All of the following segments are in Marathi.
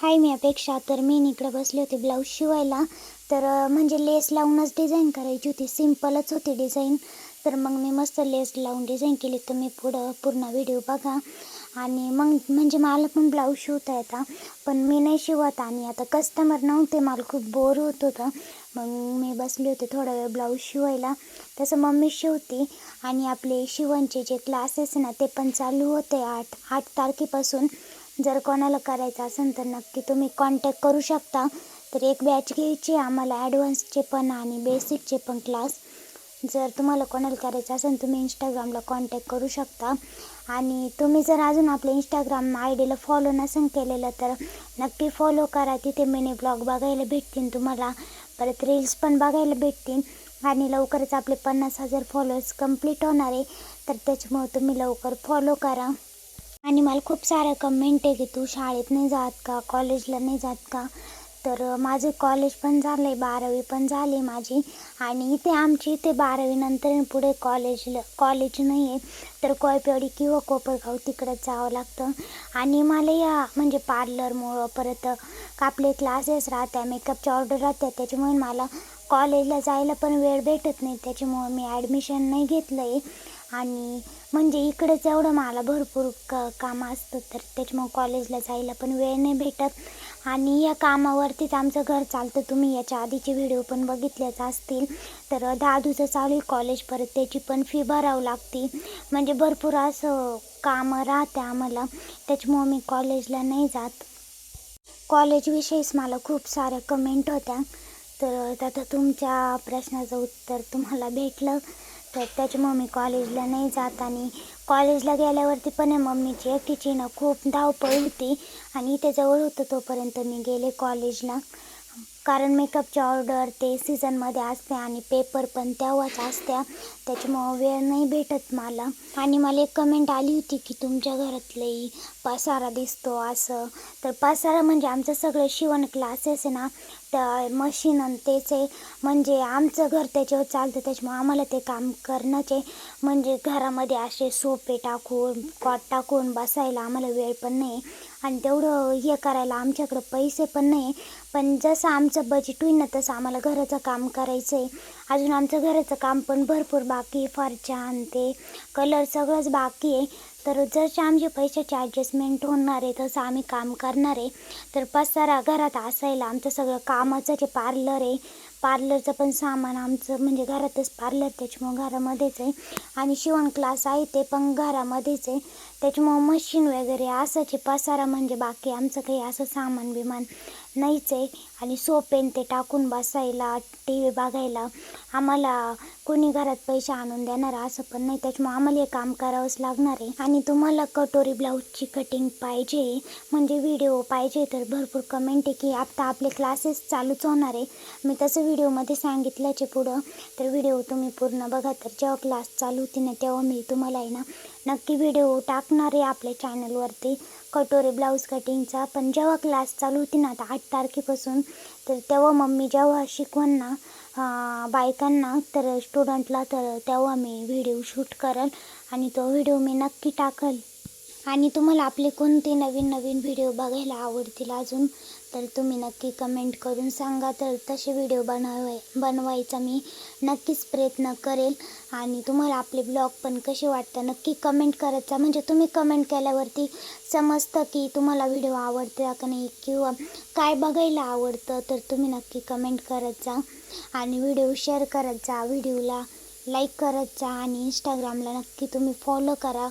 हाय मी अपेक्षा. तर मी इकडे बसले होते ब्लाऊज शिवायला. तर म्हणजे लेस लावूनच डिझाईन करायची होती. सिम्पलच होती डिझाईन तर मग मी मस्त लेस लावून डिझाईन केली. तर मी पुढं पूर्ण व्हिडिओ बघा. आणि मग म्हणजे मला पण ब्लाऊज शिवता येता पण मी नाही शिवत आणि आता कस्टमर नव्हते. मला खूप बोर होत होतं. मग मी बसले होते थोडा वेळ ब्लाऊज शिवायला. तसं मम्मी शिवते. आणि आपले शिवणचे जे क्लासेस ना ते पण चालू होते आठ आठ तारखेपासून. जर कोणाला करायचं असेल तर नक्की तुम्ही कॉन्टॅक्ट करू शकता. तर एक बॅच घ्यायची आम्हाला ॲडव्हान्सचे पण आणि बेसिकचे पण क्लास जर तुम्हाला कोणाला करायचं असेल तुम्ही इंस्टाग्रामला कॉन्टॅक्ट करू शकता. आणि तुम्ही जर अजून आपल्या इंस्टाग्राम आय डीला फॉलो नसेल केलेलं तर नक्की फॉलो करा. तिथे मिनी ब्लॉग बघायला भेटतील तुम्हाला. परत रील्स पण बघायला भेटतील. आणि लवकरच आपले पन्नास हजार फॉलोअर्स कंप्लीट होणार आहे. तर त्याच्यामुळे तुम्ही लवकर फॉलो करा. आणि मला खूप साऱ्या कमेंट आहे की तू शाळेत नाही जात का? कॉलेजला नाही जात का? तर माझं कॉलेज पण झालं आहे बारावी पण झाली माझी. आणि इथे आमची इथे बारावीनंतर पुढे कॉलेजला कॉलेज नाही आहे. तर कोयपेवाडी किंवा कोपरगाव तिकडंच जावं लागतं. आणि मला या म्हणजे पार्लरमुळं परत आपले क्लासेस राहत्या मेकअपच्या ऑर्डर राहत्या त्याच्यामुळे मला कॉलेजला जायला पण वेळ भेटत नाही. त्याच्यामुळं मी ॲडमिशन नाही घेतलं आहे आणि म्हणजे इकडेच एवढं मला भरपूर क कामं असतं तर त्याच्यामुळं कॉलेजला जायला पण वेळ नाही भेटत. आणि या कामावरतीच आमचं घर चालतं. तुम्ही याच्या आधीचे व्हिडिओ पण बघितलेच असतील. तर दादूचं चालू आहे कॉलेज परत त्याची पण फी भरावं लागते. म्हणजे भरपूर असं कामं राहते आम्हाला. त्याच्यामुळं मी कॉलेजला नाही जात. कॉलेजविषयीच मला खूप साऱ्या कमेंट होत्या. तर आता तुमच्या प्रश्नाचं उत्तर तुम्हाला भेटलं. तर त्याची मम्मी कॉलेजला नाही जात आणि कॉलेजला गेल्यावरती पण आहे मम्मीची एकटीची ना खूप धावपळ होती. आणि इथे जवळ होतं तोपर्यंत मी गेले कॉलेजला. कारण मेकअपची ऑर्डर ते सीझनमध्ये असते आणि पेपर पण तेव्हाच असत्या त्याच्यामुळं वेळ नाही भेटत मला. आणि मला एक कमेंट आली होती की तुमच्या घरातलंही पसारा दिसतो असं. तर पसारा म्हणजे आमचं सगळं शिवण क्लासेस आहे ना त्या मशीन आणि तेच आहे. म्हणजे आमचं घर त्याच्यावर चालतं त्याच्यामुळे आम्हाला ते काम करणंच आहे. म्हणजे घरामध्ये असे सोपे टाकून कॉट टाकून बसायला आम्हाला वेळ पण नाही. आणि तेवढं हे करायला आमच्याकडं पैसे पण नाही. पण जसं आमचं बजेट होईल ना तसं आम्हाला घराचं काम करायचं आहे अजून आमचं घराचं काम पण भरपूर बाकी आहे. फरच्या आणि ते कलर सगळंच बाकी आहे. तर जसे आमचे पैशाचे ॲडजस्टमेंट होणार आहे तसं आम्ही काम करणार आहे. तर पसारा घरात असायला आमचं सगळं कामाचं जे पार्लर आहे पार्लरचं पण सामान आमचं म्हणजे घरातच पार्लर त्याच्यामुळं घरामध्येच आहे. आणि शिवण क्लास आहे ते पण घरामध्येच आहे. त्याच्यामुळं मशीन वगैरे असंच पसारा म्हणजे बाकी आमचं काही असं सामान बिमान नाहीच आहे आणि सोपेन ते टाकून बसायला टी व्ही बघायला आम्हाला कोणी घरात पैसे आणून देणार असं पण नाही. त्याच्यामुळे आम्हाला हे काम करावंच लागणार आहे. आणि तुम्हाला कटोरी ब्लाऊजची कटिंग पाहिजे म्हणजे व्हिडिओ पाहिजे तर भरपूर कमेंट आहे की आत्ता आपले क्लासेस चालूच होणार आहे. मी तसं व्हिडिओमध्ये सांगितल्याचे पुढं तर व्हिडिओ तुम्ही पूर्ण बघा. तर जेव्हा क्लास चालू होती ना तेव्हा मी तुम्हाला आहे ना नक्की व्हिडिओ टाकणार आहे आपल्या चॅनलवरती कटोरी ब्लाऊज कटिंगचा पण जेव्हा क्लास चालू होती ना आता आठ तारखेपासून तर तेव्हा मम्मी जेव्हा शिकवण ना बायकांना तर स्टुडंटला तर तेव्हा मी व्हिडिओ शूट करेल आणि तो व्हिडिओ मी नक्की टाकल. आणि तुम्हाला आपले कोणते नवीन नवीन व्हिडिओ बघायला आवडतील अजून? तर तुम्ही नक्की कमेंट करून सांगा. तर तसे व्हिडिओ बनवाय बनवायचा मी नक्कीच प्रयत्न करेल. आणि तुम्हाला आपले ब्लॉग पण कसे वाटतं नक्की कमेंट करायचा म्हणजे तुम्ही कमेंट केल्यावरती समजतं की तुम्हाला व्हिडिओ आवडते का नाही किंवा काय बघायला आवडतं. तर तुम्ही नक्की कमेंट करत जा. आणि व्हिडिओ शेअर करत जा. व्हिडिओला लाईक करत जा. आणि इंस्टाग्रामला नक्की तुम्ही फॉलो करा.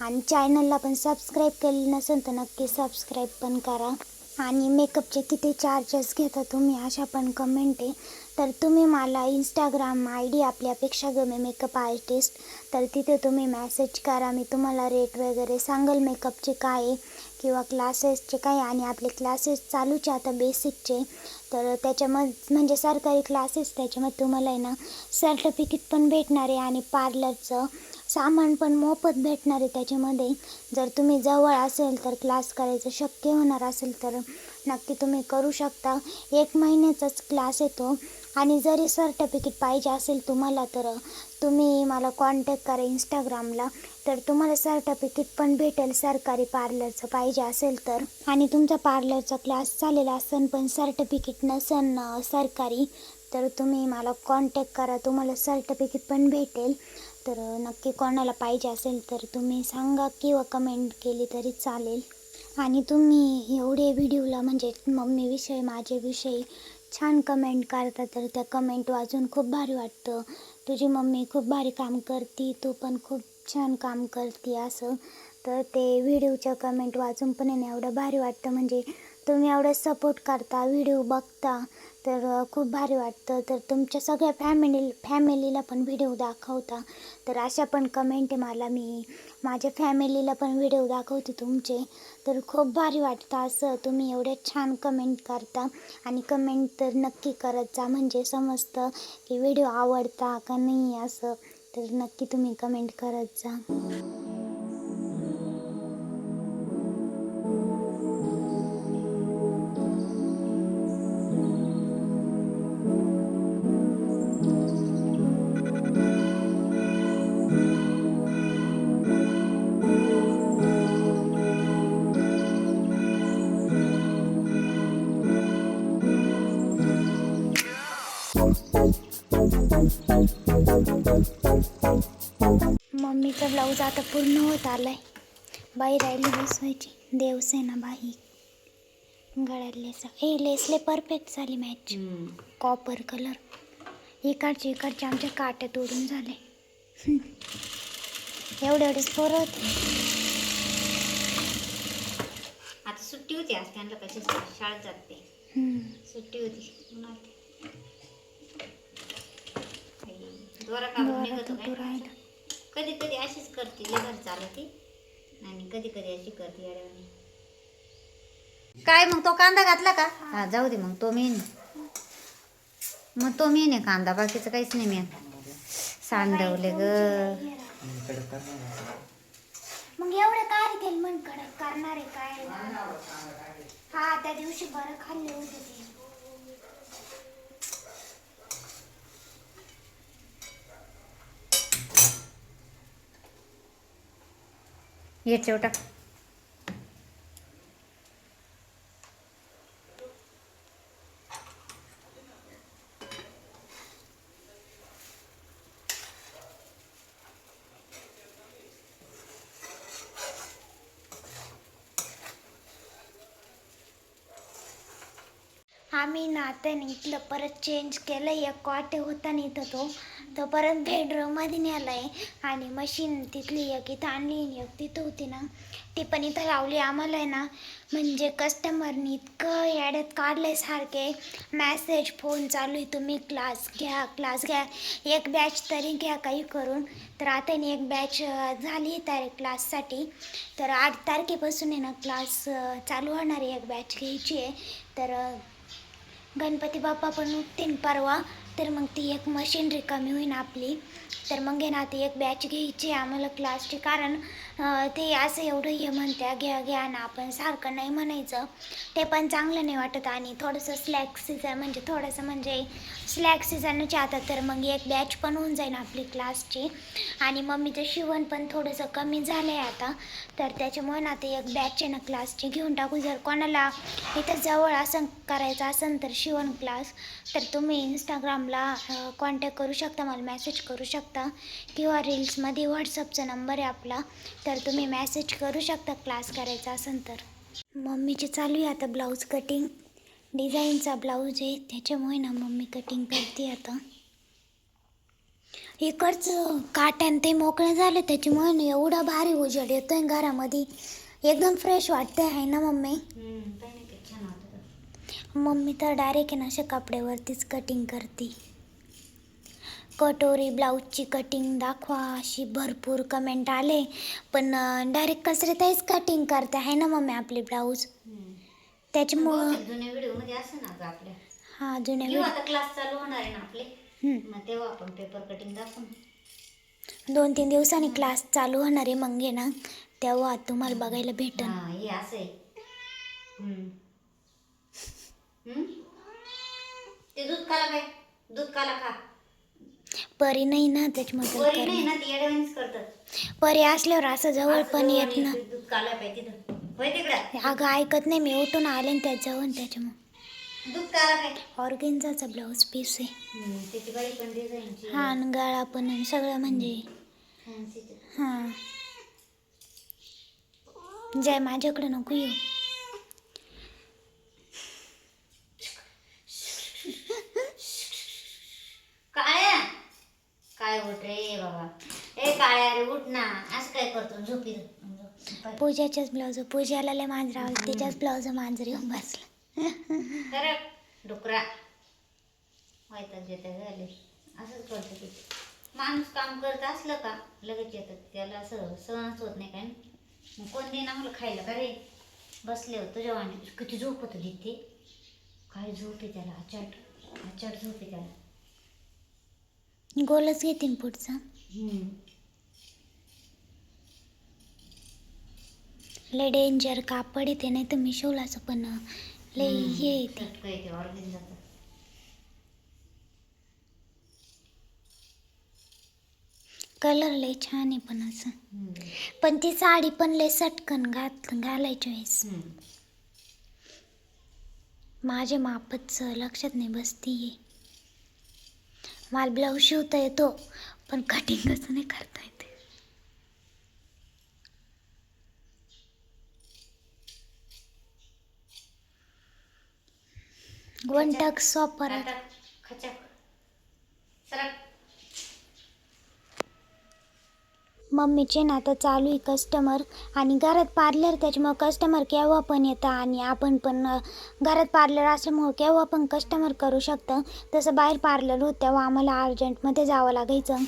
आणि चॅनलला पण सबस्क्राईब केली नसेल तर नक्की सबस्क्राईब पण करा. आणि मेकअपचे किती चार्जेस घेता तुम्ही अशा पण कमेंट आहे. तर तुम्ही मला इंस्टाग्राम आय डी आपल्यापेक्षा गमे मेकअप आर्टिस्ट तर तिथे तुम्ही मॅसेज करा. मी तुम्हाला रेट वगैरे सांगेल मेकअपचे काय आहे किंवा क्लासेसचे काय आणि आपले क्लासेस चालूचे आता बेसिकचे तर त्याच्यामध्ये म्हणजे सरकारी क्लासेस त्याच्यामध्ये तुम्हाला आहे ना सर्टिफिकेट पण भेटणार आहे. आणि पार्लरचं सामान पण मोफत भेटणार आहे त्याच्यामध्ये. जर तुम्ही जवळ असेल तर क्लास करायचं शक्य होणार असेल तर नक्की तुम्ही करू शकता. एक महिन्याचाच क्लास येतो आणि जरी सर्टिफिकेट पाहिजे असेल तुम्हाला तर तुम्ही मला कॉन्टॅक्ट करा इंस्टाग्रामला तर तुम्हाला सर्टिफिकेट पण भेटेल सरकारी पार्लरचं पाहिजे असेल तर. आणि तुमचा पार्लरचा क्लास चालेला असेल पण सर्टिफिकेट नसेल सरकारी तर तुम्ही मला कॉन्टॅक्ट करा. तुम्हाला सर्टिफिकेट पण भेटेल. तर नक्की कोणाला पाहिजे असेल तर तुम्ही सांगा किंवा कमेंट केली तरी चालेल. आणि तुम्ही एवढे व्हिडिओला म्हणजे मम्मीविषयी माझ्याविषयी छान कमेंट करता तर त्या कमेंट वाचून खूप भारी वाटतं. तुझी मम्मी खूप भारी काम करती तू पण खूप छान काम करती असं. तर ते व्हिडिओच्या कमेंट वाचून पण येणं एवढं भारी वाटतं. म्हणजे तुम्ही एवढं सपोर्ट करता व्हिडिओ बघता. तर खूप भारी वाटतं. तर तुमच्या सगळ्या फॅमिली फॅमिलीला पण व्हिडिओ दाखवता. तर अशा पण कमेंट आहे मला मी माझ्या फॅमिलीला पण व्हिडिओ दाखवते तुमचे. तर खूप भारी वाटतं असं. तुम्ही एवढे छान कमेंट करता आणि कमेंट तर नक्की करत जा. म्हणजे समजतं की व्हिडिओ आवडता का नाही असं. तर नक्की तुम्ही कमेंट करत जा. ब्लाऊज आता पूर्ण होत आलाय. बाई राहिली बसवायची. देवसेना बाई. गळ्यात लेस हे लेसले परफेक्ट झाली मॅच कॉपर कलर इकडचे इकडचे आमच्या काट्या तोडून झाले. एवढे एवढेच पोरं होते. आता सुट्टी होती आज त्यांना कशी शाळेत जाते. सुट्टी होती. उन्हाळ्यात. दोरा काढून दोरा निघतो. कधी कधी अशीच करते लेबर चालते आणि कधी कधी अशी करते येड्यावानी. काय मग तो कांदा घातला का? हा जाऊ दे मग तो मेन मग तो मेन आहे कांदा बाकीचं काहीच नाही मेन. सांडवले ग. मग एवढं काय केलं म्हण कडक करणार आहे काय? हा त्या दिवशी बरं खाल्ले होते ते. ये चेवटा आम्ही नात्याने इथलं परत चेंज केलं. एक कॉटे होता नाही इथं तो. तो परत बेडरूममध्ये नेला आहे आणि मशीन तिथली एक इथं आणली एक तिथं होती ना. ती पण इथं लावली आम्हाला आहे ना. म्हणजे कस्टमरनी इतकं याड्यात काढलं सारखे. मॅसेज फोन चालू आहे. तुम्ही क्लास घ्या क्लास घ्या. एक बॅच तरी घ्या काही करून. तर आता एक बॅच झाली तर क्लाससाठी तर आठ तारखेपासून आहे ना क्लास चालू होणार आहे. एक बॅच घ्यायची आहे. तर गणपती बाप्पा पण उठतील परवा. तर मग ती एक मशीन रिकामी होईन आपली. तर मग घेणार ना ती एक बॅच घ्यायची आम्हाला क्लासची कारण ते असं एवढं हे म्हणत्या घ्या घ्या ना आपण सारखं नाही म्हणायचं. ते पण चांगलं नाही वाटत आणि थोडंसं स्लॅक सीझन म्हणजे थोडंसं म्हणजे स्लॅक सीझनच्या आता तर मग एक बॅच पण होऊन जाईल आपली क्लासची आणि मम्मीचं शिवण पण थोडंसं कमी झालं आहे आता. तर त्याच्यामुळे ना ते एक बॅच आहे ना क्लासची घेऊन टाकू. जर कोणाला इथं जवळ असं करायचं असेल तर शिवण क्लास तर तुम्ही इंस्टाग्रामला कॉन्टॅक्ट करू शकता मला मेसेज करू शकता. किंवा रील्समध्ये व्हॉट्सअपचा नंबर आहे आपला. तर तुम्ही मेसेज करू शकता क्लास करायचा असेल तर. मम्मीची चालू आहे आता ब्लाऊज कटिंग डिझाईनचा ब्लाऊज आहे. त्याच्यामुळे ना मम्मी कटिंग करते आता. इकडचं काट्यान ते मोकळं झालं. त्याच्यामुळे ना एवढा भारी उजेड येतोय घरामध्ये. एकदम फ्रेश वाटतंय आहे ना मम्मी? वाटत. मम्मी तर डायरेक्ट आहे ना अशा कपड्यावरतीच कटिंग करते. कटोरी ब्लाऊजची कटिंग दाखवा अशी भरपूर कमेंट आले. पण डायरेक्ट कसरताईच कटिंग करते आहे ना मम्मी आपली ब्लाऊज? त्याच्यामुळं जुन्या व्हिडिओमध्ये असं ना ग आपल्या. हा जुन्या video- आता क्लास चालू होणार आहे ना आपले? हम्म. मग तेव्हा आपण पेपर कटिंग दाखवू. दोन तीन दिवसांनी क्लास चालू होणार आहे मग आहे ना. तेव्हा तुम्हाला बघायला भेटेल हा हे असं आहे. हम्म. हम्म? ते दूध काला काय दूध काला खा. परी नाही ना त्याला बरी नाही ना ती येड्यावानीच करतात. परी असल्यावर असं जवळ असं पण जवळ येत ना. दूध काला पाहिजे तिथं. होय तिकडं? अगं ऐकत नाही मी उठून आले ना त्यात जाऊन त्याच्यामुळे. दूध काला काय ऑर्गेन्झाचा ब्लाऊज पीस आहे. हम्म, त्याची बाई पण डिझाईनची हा आणि गळा पण आणि सगळं म्हणजे. फॅन्सीची हां. जय माझ्याकडे नको येऊ काळ्या काय उठ रे बाबा. ए काळ्या रे उठ ना. असं काय करतो? झोपी पूजाच्याच ब्लाऊज पूजाला लय मांजरा आवडते. तिच्याच ब्लाऊज मांजर येऊन बसला. खरं डुकरा. वैताग देता झाले. असंच करतो ते. माणूस काम करत असलं का लगेच येतात त्याला असं सहनच होत नाही काय? मग कोण देईन आम्हाला खायला? का रे? बसले होते तुझ्या वाणी किती झोप होतं तिथे काय झोप आहे त्याला? अचाट अचाट झोप आहे त्याला. गोलच घेतीन पुढचा. लय डेंजर कापड येते नाही तर मी शिवलाचं पण लय हे येते. कलर लय छान आहे पण असं. पण ती साडी पण लय सटकन घात घालायच्या वेळेस. माझ्या मापच लक्षात नाही बसती मला ब्लाऊज शिवता येतो पण कटिंगच नाही करता येते? वन टक सॉप परत आता खचक सरक. मम्मीचे ना तर चालू आहे कस्टमर आणि घरात पार्लर त्याच्यामुळं कस्टमर केव्हा पण येतं आणि आपण पण घरात पार्लर असल्यामुळं केव्हा पण कस्टमर करू शकतं. तसं बाहेर पार्लर होत तेव्हा आम्हाला अर्जंटमध्ये जावं लागायचं.